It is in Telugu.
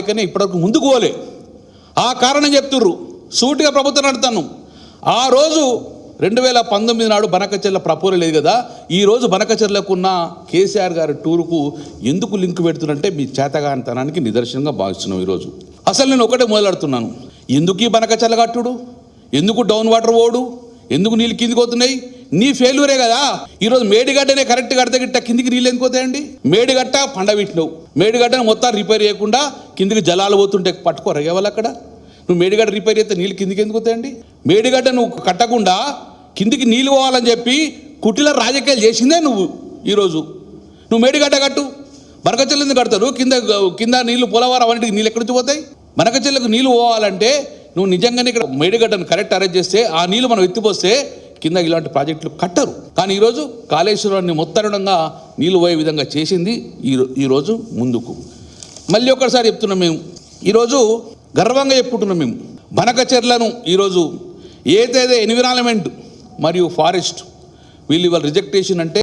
రాలేకనే ఇప్పటివరకు ముందుకు పోలే. ఆ కారణం చెప్తుర్రు. సూటిగా ప్రభుత్వం నడుతాను. ఆ రోజు రెండు వేల పంతొమ్మిది నాడు బనకచెర్ల ప్రపోజల్ లేదు కదా? ఈ రోజు బనకచెర్లకు ఉన్న కేసీఆర్ గారి టూరుకు ఎందుకు లింక్ పెడుతున్నంటే మీ చేతగానితనానికి నిదర్శనంగా భావిస్తున్నాం ఈరోజు అసలు నేను ఒకటే మొదలాడుతున్నాను. ఎందుకు ఈ బనకచెర్ల కట్టుడు? ఎందుకు డౌన్ వాటర్ పోడు ఎందుకు నీళ్ళు కిందికి పోతున్నాయి? నీ ఫెయిల్యూరే కదా? ఈరోజు మేడిగడ్డనే కరెక్ట్ కడితే గిట్ట కిందికి నీళ్ళు ఎందుకు పోతాయండి? మేడిగట్ట పండవిట్టినవు మేడిగడ్డను మొత్తం రిపేర్ చేయకుండా కిందికి జలాలు పోతుంటే పట్టుకోరు ఎవరు అక్కడ. నువ్వు మేడిగడ్డ రిపేర్ చేస్తే నీళ్ళు కిందికి ఎందుకు పోతాయండి? మేడిగడ్డ నువ్వు కట్టకుండా కిందికి నీళ్ళు పోవాలని చెప్పి కుటిల రాజకీయాలు చేసిందే నువ్వు ఈరోజు. నువ్వు మేడిగడ్డ కట్టు. బనకచెల్లు ఎందుకు కడతారు? కింద కింద నీళ్ళు పోలవరం అన్నిటికి నీళ్ళు ఎక్కడి నుంచి పోతాయి? బనకచెల్లకు నీళ్ళు పోవాలంటే నువ్వు నిజంగానే ఇక్కడ మేడిగడ్డను కరెక్ట్ అరేంజ్ చేస్తే ఆ నీళ్ళు మనం ఎత్తిపోస్తే కింద ఇలాంటి ప్రాజెక్టులు కట్టరు. కానీ ఈరోజు కాళేశ్వరాన్ని మొత్తరణంగా నీళ్ళు పోయే విధంగా చేసింది ఈ ఈరోజు ముందుకు. మళ్ళీ ఒకసారి చెప్తున్నాం మేము ఈరోజు గర్వంగా చెప్పుకుంటున్నాం మేము. బనకచెర్లను ఈరోజు ఏదైతే ఎన్విరాన్మెంట్ మరియు ఫారెస్ట్ వీళ్ళు ఇవాళ రిజెక్టేషన్ అంటే